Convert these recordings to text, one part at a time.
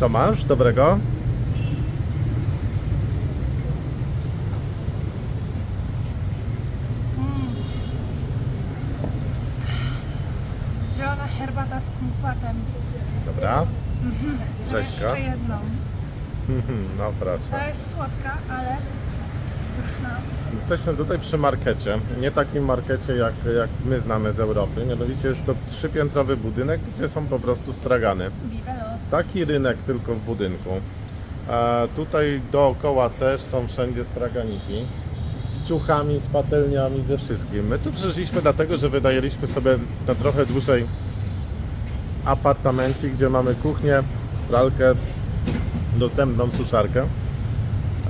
Co masz dobrego? Zielona herbata z kumkwatem. Dobra. Jeszcze Rzeźka. jedną. No proszę. Ta jest słodka, ale. Jesteśmy tutaj przy markecie. Nie takim markecie jak, jak my znamy z Europy. Mianowicie jest to trzypiętrowy budynek, gdzie są po prostu stragany. Taki rynek tylko w budynku. E, tutaj dookoła też są wszędzie straganiki. Z ciuchami, z patelniami, ze wszystkim. My tu przyszliśmy dlatego, że wynajęliśmy sobie na trochę dłużej apartamencik, gdzie mamy kuchnię, pralkę, dostępną suszarkę.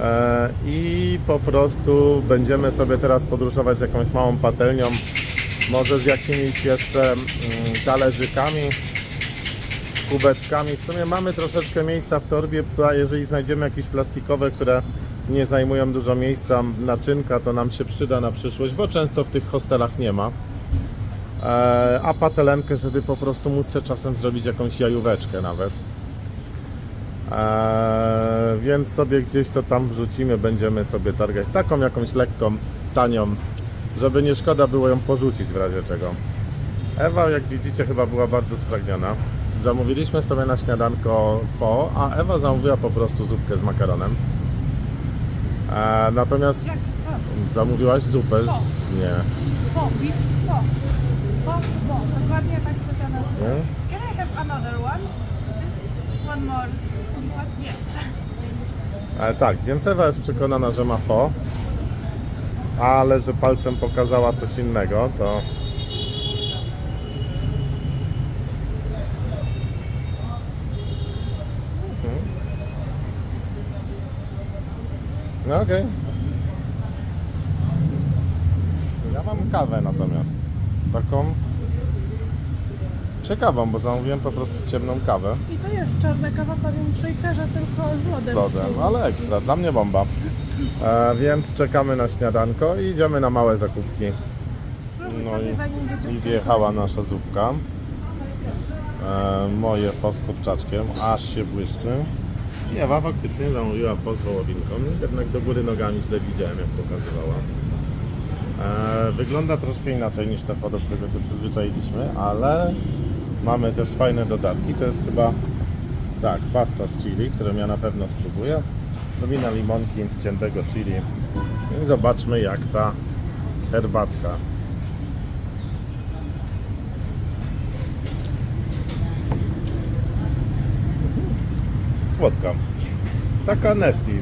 E, I po prostu będziemy sobie teraz podróżować z jakąś małą patelnią, może z jakimiś jeszcze mm, talerzykami, kubeczkami. W sumie mamy troszeczkę miejsca w torbie, a jeżeli znajdziemy jakieś plastikowe, które nie zajmują dużo miejsca, naczynka, to nam się przyda na przyszłość, bo często w tych hostelach nie ma. E, a patelenkę, żeby po prostu móc sobie czasem zrobić jakąś jajóweczkę nawet. E, więc sobie gdzieś to tam wrzucimy, będziemy sobie targać taką jakąś lekką, tanią, żeby nie szkoda było ją porzucić w razie czego. Ewa, jak widzicie, chyba była bardzo spragniona. Zamówiliśmy sobie na śniadanko fo, a Ewa zamówiła po prostu zupkę z makaronem. E, natomiast Jak co? zamówiłaś zupę z... nie. Fo, beef fo. Fo, fo. Dokładnie tak się to nazywa. nie? Can I have another one? This one more. Kumkwat? Nie. E, tak, więc Ewa jest przekonana, że ma fo, ale że palcem pokazała coś innego, to... Mhm. No okej. Ja mam kawę natomiast. Taką ciekawą, bo zamówiłem po prostu ciemną kawę. I to jest czarna kawa, powiem shakerze, tylko z lodem. z lodem, ale ekstra, dla mnie bomba. E, więc czekamy na śniadanko i idziemy na małe zakupki. No i, i wjechała nasza zupka. E, moje fos z kurczaczkiem, aż się błyszczy. I Ewa faktycznie zamówiła fos wołowinką, jednak do góry nogami źle widziałem jak pokazywała. E, wygląda troszkę inaczej niż te fo, do którego się przyzwyczailiśmy, ale mamy też fajne dodatki. To jest chyba tak, pasta z chili, którą ja na pewno spróbuję. Domina limonki, ciętego chili. I zobaczmy jak ta herbatka. Słodka. Taka Nesti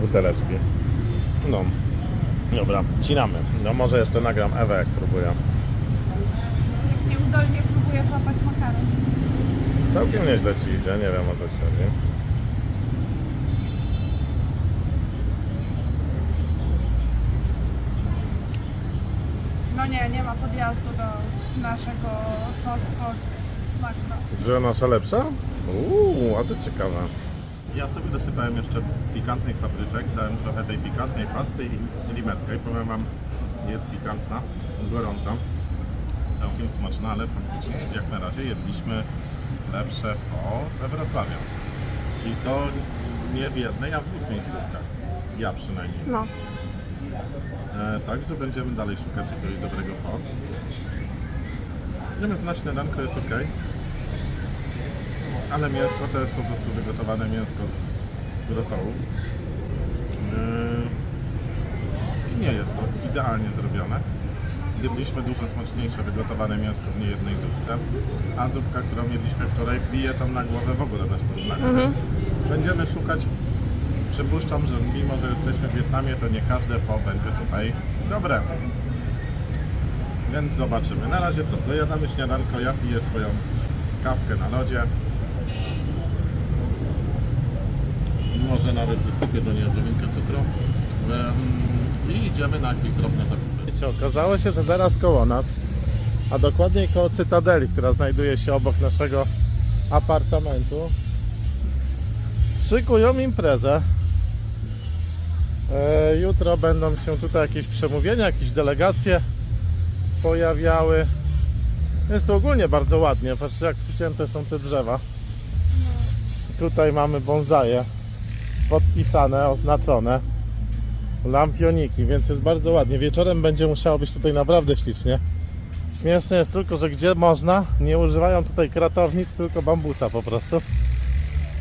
buteleczki. No. Dobra, wcinamy. No może jeszcze nagram Ewę jak próbuję. Próbuję złapać makaron. Całkiem nieźle ci idzie, nie wiem o co ci chodzi. No nie, nie ma podjazdu do naszego fosfor makro. Że nasza lepsza? Uuu, a to ciekawe. Ja sobie dosypałem jeszcze pikantnych papryczek, dałem trochę tej pikantnej pasty i limetkę i powiem Wam, jest pikantna, gorąca, całkiem smaczna, ale faktycznie jak na razie jedliśmy lepsze po we Wrocławiu. I to nie w jednej, a w dwóch miejscówkach. Ja przynajmniej. No. E, także będziemy dalej szukać jakiegoś dobrego po. Natomiast na śniadanko jest ok. Ale mięsko to jest po prostu wygotowane mięsko z rosołu. Yy, I nie jest to idealnie zrobione. Jedliśmy dużo smaczniejsze wygotowane mięsko w niejednej zupce, a zupka, którą jedliśmy wczoraj, bije tam na głowę w ogóle bez porównania. Więc będziemy szukać Przypuszczam, że mimo, że jesteśmy w Wietnamie, to nie każde po będzie tutaj dobre. Więc zobaczymy. Na razie co? Dojadamy śniadanko, ja piję swoją kawkę na lodzie. Może nawet wysypię do niej odrobinkę cukru. I idziemy na jakieś drobne zakupy. Wiecie, okazało się, że zaraz koło nas, a dokładniej koło Cytadeli, która znajduje się obok naszego apartamentu, szykują imprezę. E, jutro będą się tutaj jakieś przemówienia, jakieś delegacje pojawiały. Jest tu ogólnie bardzo ładnie. Patrzcie jak przycięte są te drzewa. tutaj mamy bonsaje podpisane, oznaczone lampioniki, więc jest bardzo ładnie. Wieczorem będzie musiało być tutaj naprawdę ślicznie. Śmieszne jest tylko, że gdzie można, nie używają tutaj kratownic, tylko bambusa po prostu.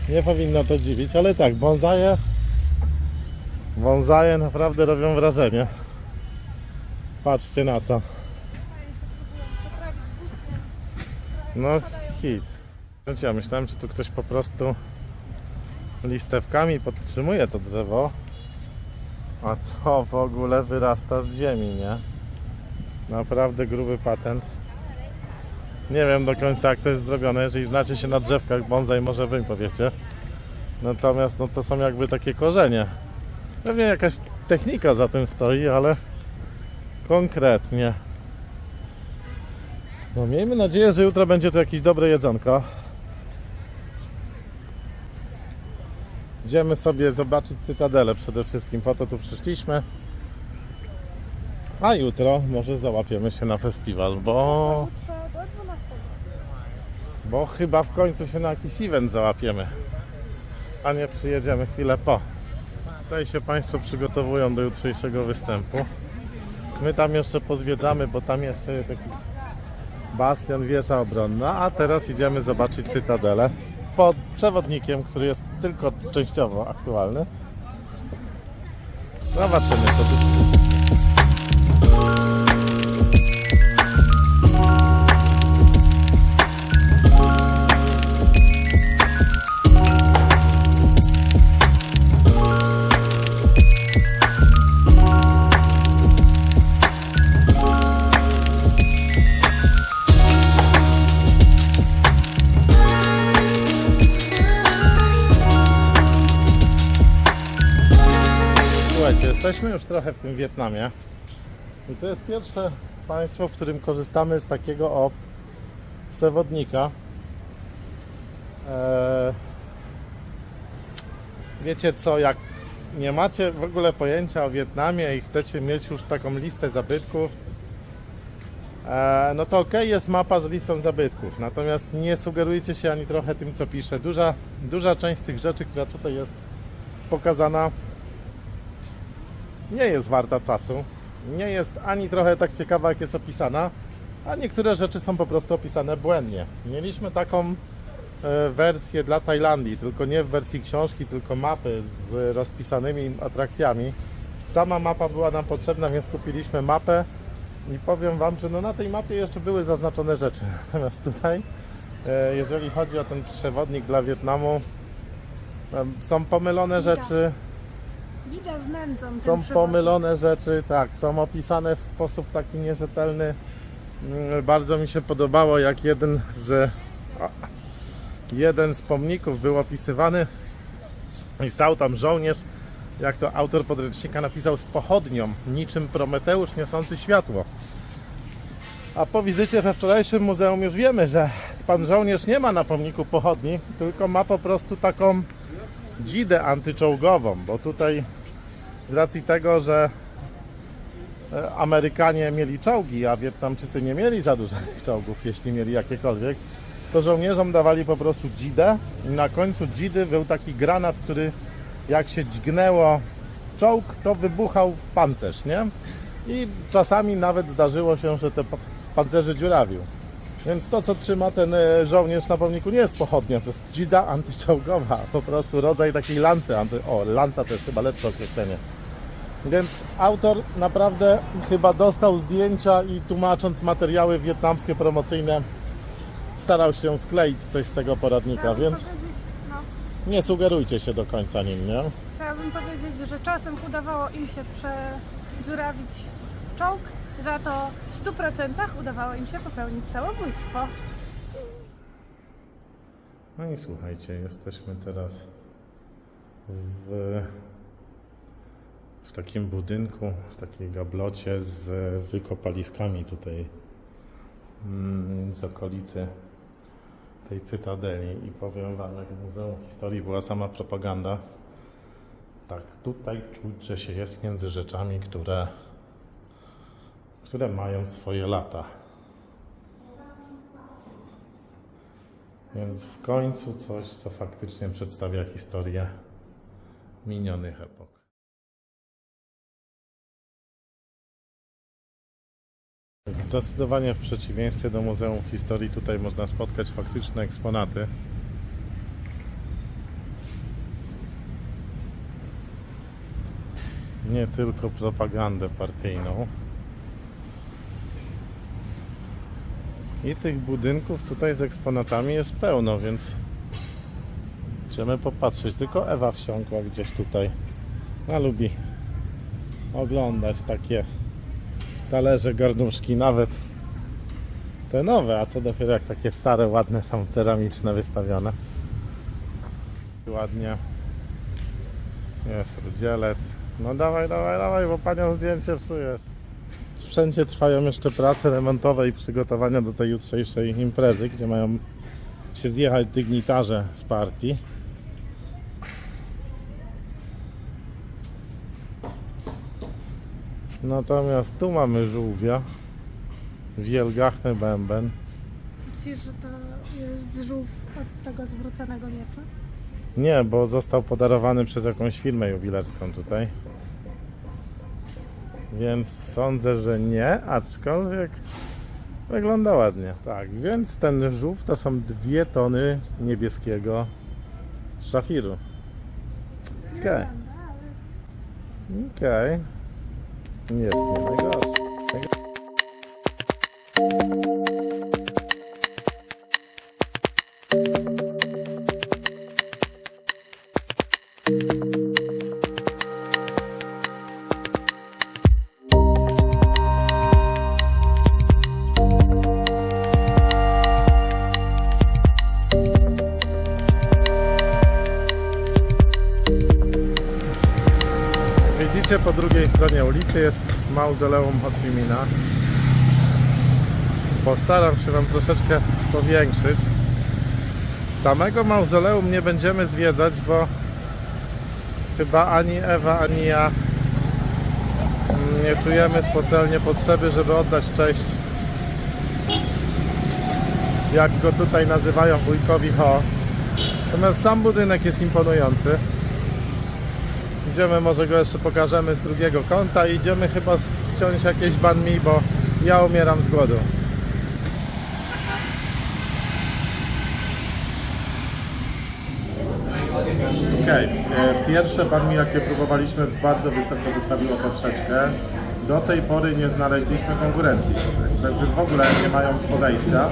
Nie powinno to dziwić, ale tak, bonsaje bonsaje naprawdę robią wrażenie. Patrzcie na to. No hit. Ja myślałem, że tu ktoś po prostu listewkami podtrzymuje to drzewo, a to w ogóle wyrasta z ziemi, nie? Naprawdę gruby patent. Nie wiem do końca jak to jest zrobione, jeżeli znacie się na drzewkach bonsai, może wy powiecie. Natomiast no to są jakby takie korzenie. Pewnie jakaś technika za tym stoi, ale konkretnie. No miejmy nadzieję, że jutro będzie tu jakieś dobre jedzonko. Idziemy sobie zobaczyć Cytadelę przede wszystkim, po to tu przyszliśmy. A jutro może załapiemy się na festiwal, bo, Jutrze do 12. bo chyba w końcu się na jakiś event załapiemy. A nie przyjedziemy chwilę po. Tutaj się Państwo przygotowują do jutrzejszego występu. My tam jeszcze pozwiedzamy, bo tam jeszcze jest jakiś bastion, wieża obronna, a teraz idziemy zobaczyć Cytadelę z pod przewodnikiem, który jest tylko częściowo aktualny. Zobaczymy co tu jesteśmy już trochę w tym Wietnamie. I to jest pierwsze państwo, w którym korzystamy z takiego o przewodnika. Eee, wiecie co, jak nie macie w ogóle pojęcia o Wietnamie i chcecie mieć już taką listę zabytków, eee, no to ok, jest mapa z listą zabytków. Natomiast nie sugerujcie się ani trochę tym, co pisze. Duża, duża część z tych rzeczy, która tutaj jest pokazana, nie jest warta czasu. Nie jest ani trochę tak ciekawa, jak jest opisana, a niektóre rzeczy są po prostu opisane błędnie. Mieliśmy taką e, wersję dla Tajlandii, tylko nie w wersji książki, tylko mapy z rozpisanymi atrakcjami. Sama mapa była nam potrzebna, więc kupiliśmy mapę i powiem Wam, że no na tej mapie jeszcze były zaznaczone rzeczy. Natomiast tutaj, e, jeżeli chodzi o ten przewodnik dla Wietnamu, em, są pomylone rzeczy. Nędzą. Są pomylone rzeczy, tak, są opisane w sposób taki nierzetelny. Mm, Bardzo mi się podobało, jak jeden z jeden z pomników był opisywany i stał tam żołnierz, jak to autor podręcznika napisał, z pochodnią, niczym Prometeusz niosący światło. A po wizycie we wczorajszym muzeum już wiemy, że pan żołnierz nie ma na pomniku pochodni, tylko ma po prostu taką dzidę antyczołgową, bo tutaj z racji tego, że e, Amerykanie mieli czołgi, a Wietnamczycy nie mieli za dużo tych czołgów, jeśli mieli jakiekolwiek, to żołnierzom dawali po prostu dzidę i na końcu dzidy był taki granat, który jak się dźgnęło czołg, to wybuchał w pancerz, nie? I czasami nawet zdarzyło się, że te pa- pancerze dziurawił. Więc to, co trzyma ten e, żołnierz na pomniku, nie jest pochodnia, to jest dzida antyczołgowa, po prostu rodzaj takiej lancy. Anty... O, lanca to jest chyba lepsze określenie. Więc autor naprawdę chyba dostał zdjęcia i tłumacząc materiały wietnamskie promocyjne, starał się skleić coś z tego poradnika, Chciałabym więc powiedzieć, no, nie sugerujcie się do końca nim, nie? chciałabym powiedzieć, że czasem udawało im się przedziurawić czołg, za to w 100% udawało im się popełnić samobójstwo. No i słuchajcie, jesteśmy teraz w, w takim budynku, w takiej gablocie z wykopaliskami tutaj mm, z okolicy tej cytadeli i powiem Wam, jak w Muzeum Historii była sama propaganda, tak, tutaj czuć, że się jest między rzeczami, które, które mają swoje lata. Więc w końcu coś, co faktycznie przedstawia historię minionych epok. Zdecydowanie w przeciwieństwie do Muzeum Historii tutaj można spotkać faktyczne eksponaty. Nie tylko propagandę partyjną. I tych budynków tutaj z eksponatami jest pełno, więc chcemy popatrzeć. Tylko Ewa wsiąkła gdzieś tutaj. A lubi oglądać takie talerze, garnuszki, nawet te nowe, a co dopiero jak takie stare, ładne są ceramiczne wystawione. Ładnie. Jest rudzielec. No dawaj, dawaj, dawaj, bo panią zdjęcie psujesz. Wszędzie trwają jeszcze prace remontowe i przygotowania do tej jutrzejszej imprezy, gdzie mają się zjechać dygnitarze z partii. Natomiast tu mamy żółwia, wielgachny bęben. Myślisz, że to jest żółw od tego zwróconego miecza? Nie, bo został podarowany przez jakąś firmę jubilerską tutaj. Więc sądzę, że nie, aczkolwiek wygląda ładnie. Tak, więc ten żółw to są dwie tony niebieskiego szafiru. Okej. ale Okej. Jest nie najgorsze. Stronie ulicy jest mauzoleum Ho. Postaram się Wam troszeczkę powiększyć. Samego mauzoleum nie będziemy zwiedzać, bo chyba ani Ewa, ani ja nie czujemy specjalnie potrzeby, żeby oddać cześć, jak go tutaj nazywają wujkowi Ho. Natomiast sam budynek jest imponujący. Idziemy, może go jeszcze pokażemy z drugiego kąta. Idziemy chyba wciąć jakieś ban mi, bo ja umieram z głodu. Okej, e, pierwsze ban mi, jakie próbowaliśmy, bardzo wysoko wystawiło poprzeczkę. Do tej pory nie znaleźliśmy konkurencji. Jakby w ogóle nie mają podejścia,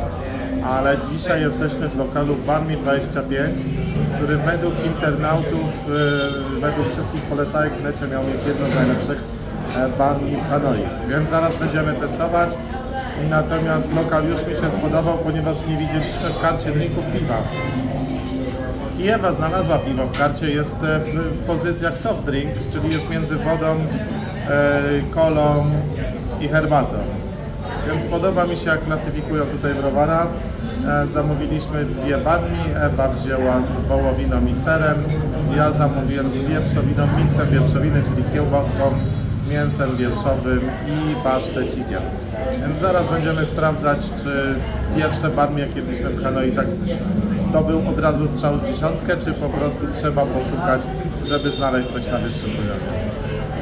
ale dzisiaj jesteśmy w lokalu Banmi 25, który według internautów, e, według wszystkich polecajek w necie miał mieć jedno z najlepszych e, Banmi w Hanoi. Więc zaraz będziemy testować. Natomiast lokal już mi się spodobał, ponieważ nie widzieliśmy w karcie drinków piwa. I Ewa znalazła piwo w karcie, jest e, w w pozycjach soft drink, czyli jest między wodą, e, kolą i herbatą. Więc podoba mi się jak klasyfikują tutaj browara. E, Zamówiliśmy dwie badni, Ewa wzięła z wołowiną i serem, ja zamówiłem z wieprzowiną, miksem wieprzowiny, czyli kiełbaską, mięsem wieprzowym i pasztecikiem. Więc zaraz będziemy sprawdzać, czy pierwsze barmy, jakie byliśmy w Hanoi, tak to był od razu strzał z dziesiątkę, czy po prostu trzeba poszukać, żeby znaleźć coś na wyższym poziomie.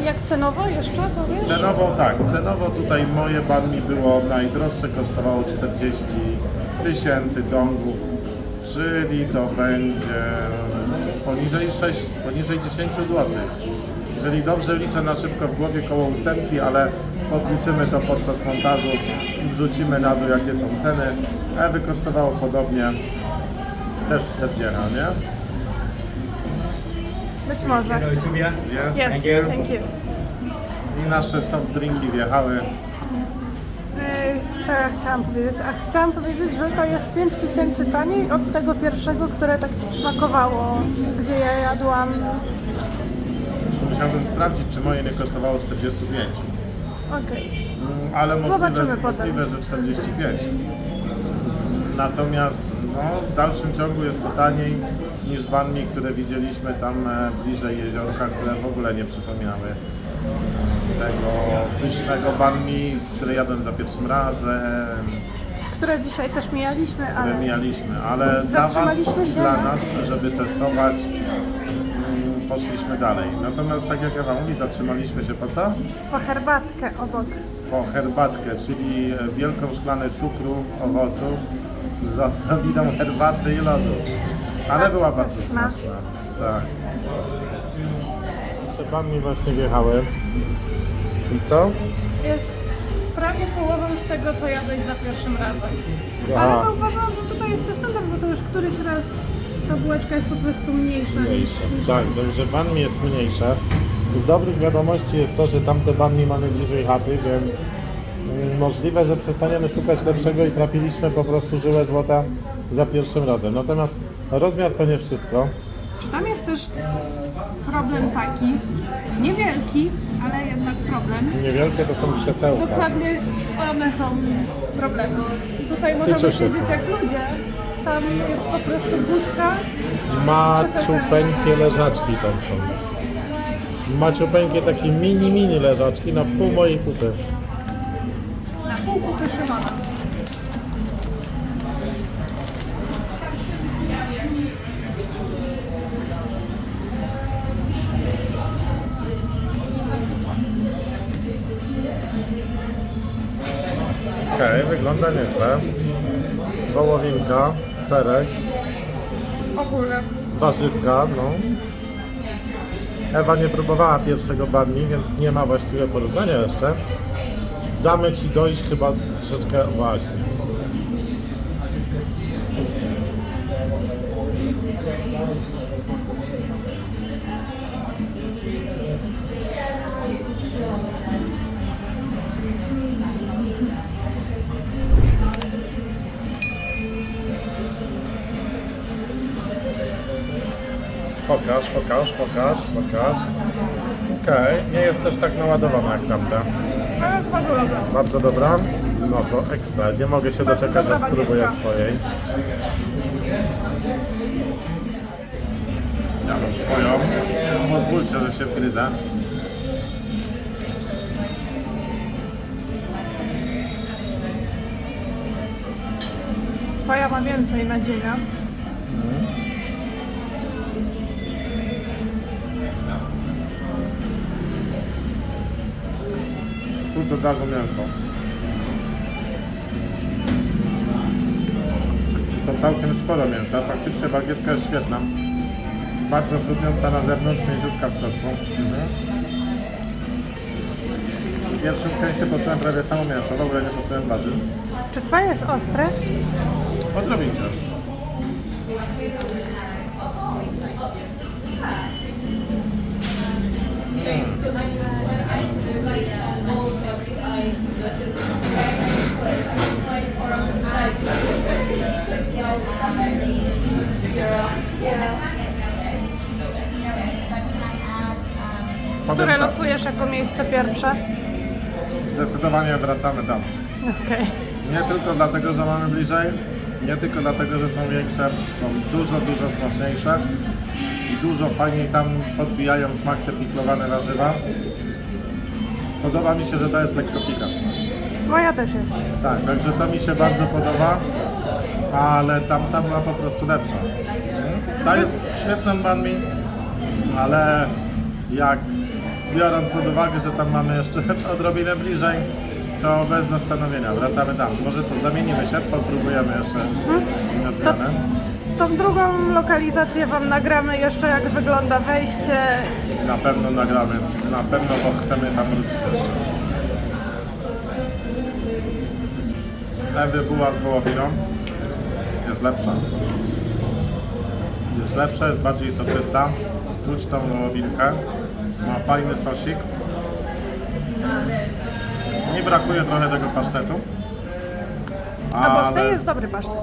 Jak cenowo jeszcze powiesz? Cenowo tak, cenowo tutaj moje barmi było najdroższe, kosztowało 40 tysięcy dongów, czyli to będzie poniżej 6, poniżej 10 zł. Jeżeli dobrze liczę na szybko w głowie koło ósemki, ale podliczymy to podczas montażu i wrzucimy na dół jakie są ceny. Ewy kosztowało podobnie też 40, nie? Być może. Yes, Thank you. thank you. I nasze soft drinki wjechały. Ja chciałam powiedzieć, a chciałam powiedzieć, że to jest 5000 taniej od tego pierwszego, które tak Ci smakowało, gdzie ja jadłam. Musiałbym sprawdzić, czy moje nie kosztowało 45. Okej. Mm, Ale możliwe, Zobaczymy potem. możliwe, że 45. Natomiast no, w dalszym ciągu jest to taniej niż wanmi, które widzieliśmy tam e, bliżej jeziorka, które w ogóle nie przypominały tego pysznego banmi, z której jadłem za pierwszym razem. które dzisiaj też mijaliśmy, które ale mijaliśmy, ale dla Was dla na- nas, żeby testować, mm, poszliśmy dalej. Natomiast tak jak Ewa mówi, zatrzymaliśmy się po co? po herbatkę obok. Po herbatkę, czyli wielką szklanę cukru, owoców z odrobiną herbaty i lodu. Ale była bardzo Smaczna. smaczna. Tak. Przed właśnie wjechały. I co? Jest prawie połową z tego, co jadłeś za pierwszym razem. Aha. Ale zauważyłam, że tutaj jest to standard, bo to już któryś raz ta bułeczka jest po prostu mniejsza. Mniejsze. niż- Tak, także ban mi jest mniejsze. Z dobrych wiadomości jest to, że tamte banmi mamy bliżej chaty, więc mm, możliwe, że przestaniemy szukać lepszego i trafiliśmy po prostu żyłę złota za pierwszym razem. Natomiast rozmiar to nie wszystko. Czy tam jest też problem taki, niewielki, ale jednak problem. Niewielkie to są krzesełka. Dokładnie one są problemem. Tutaj możemy cieszysz siedzieć jak ludzie. Tam jest po prostu budka. Maciupeńkie leżaczki tam są. Maciupeńkie takie mini, mini leżaczki na pół mojej kupy. Na pół kupy Szymona. Wygląda nieźle. Wołowinka, serek, Ogólnie. warzywka, no. Ewa nie próbowała pierwszego badni, więc nie ma właściwie porównania jeszcze. Damy Ci dojść chyba troszeczkę właśnie. Pokaż, pokaż, pokaż, pokaż. Okej, nie jest też tak naładowana jak tamta. Ale jest bardzo dobre. Bardzo dobra. No to ekstra. Nie mogę się Bardzo doczekać, dobra aż spróbuję swojej. Ja mam swoją. Pozwólcie, że się wgryzę. Twoja ma więcej nadzienia. Czuć od razu mięso. To całkiem sporo mięsa. Faktycznie bagietka jest świetna. Bardzo trudniąca na zewnątrz, mięciutka w środku. Mhm. Przy pierwszym kęsie poczułem prawie samo mięso, w ogóle nie poczułem warzyw. Czy twoje jest ostre? Odrobinkę. Powiem Które lokujesz jako miejsce pierwsze? zdecydowanie wracamy tam. Okej. Nie tylko dlatego, że mamy bliżej, nie tylko dlatego, że są większe, są dużo, dużo smaczniejsze i dużo fajniej tam podbijają smak te piklowane warzywa. Podoba mi się, że to jest lekko pikantne. Moja też jest. Tak, także to mi się bardzo podoba, ale tamta była po prostu lepsza. Ta jest świetną banmi, ale jak biorąc pod uwagę, że tam mamy jeszcze odrobinę bliżej, to bez zastanowienia wracamy tam. Może co, zamienimy się, popróbujemy jeszcze na zmianę. Tą drugą lokalizację Wam nagramy jeszcze jak wygląda wejście. Na pewno nagramy, na pewno, bo chcemy tam wrócić jeszcze. Ewy była z wołowiną, jest lepsza. Jest lepsza, jest bardziej soczysta, czuć tą wołowinkę, ma fajny sosik. Nie brakuje trochę tego pasztetu. No bo Ale, tej jest dobry pasztet.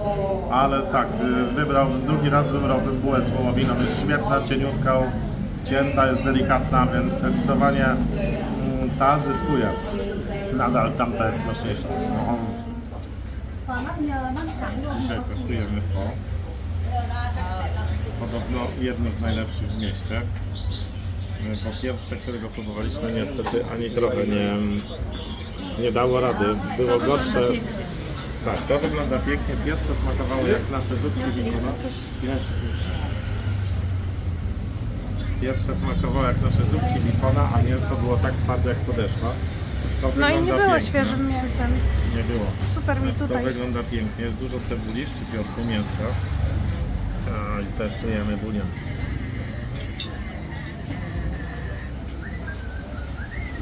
ale tak, y, wybrałbym, drugi raz wybrałbym bułę z wołowiną. Jest świetna, cieniutka, cięta, jest delikatna, więc zdecydowanie mm, ta zyskuje. Nadal tamta jest smaczniejsza. No. Dzisiaj testujemy to. Podobno jedno z najlepszych w mieście. Bo pierwsze, którego próbowaliśmy, niestety ani trochę nie, nie dało rady. Było gorsze, Tak, to wygląda pięknie. Pierwsze smakowało jak nasze zupki winione. Pierwsze smakowało jak nasze zupki lipona, a mięso było tak twarde jak podeszwa. To No i nie wygląda było pięknie. świeżym mięsem. Nie było. Super mi to tutaj. wygląda pięknie. Jest dużo cebuli, szczypiotku, mięska. A, I testujemy bulion.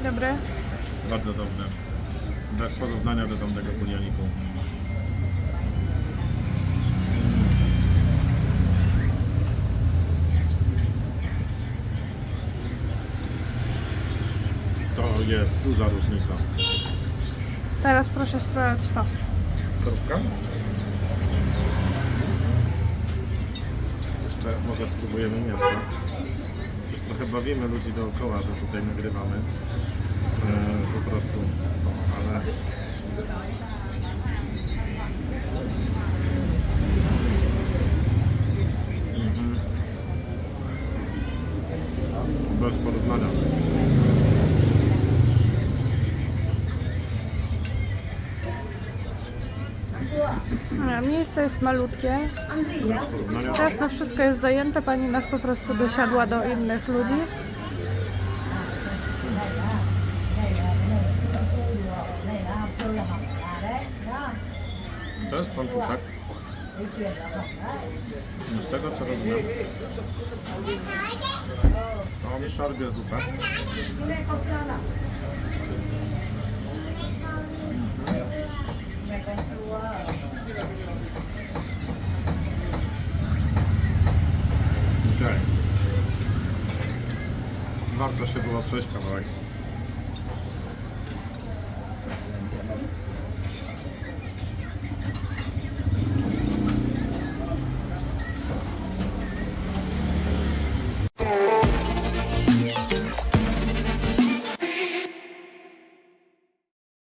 Dobry. Bardzo dobre. Bez porównania do tamtego bulioniku. Jest duża różnica. Teraz proszę spróbować to. Krówka? Jeszcze może spróbujemy mięso. Już trochę bawimy ludzi dookoła, że tutaj nagrywamy. E, po prostu. Ale Miejsce jest malutkie. Teraz to wszystko jest zajęte. Pani nas po prostu dosiadła do innych ludzi. To jest pączuszek. Z tego co rozumiem, to on szorbie zupę. Warto się było przejść kawałek.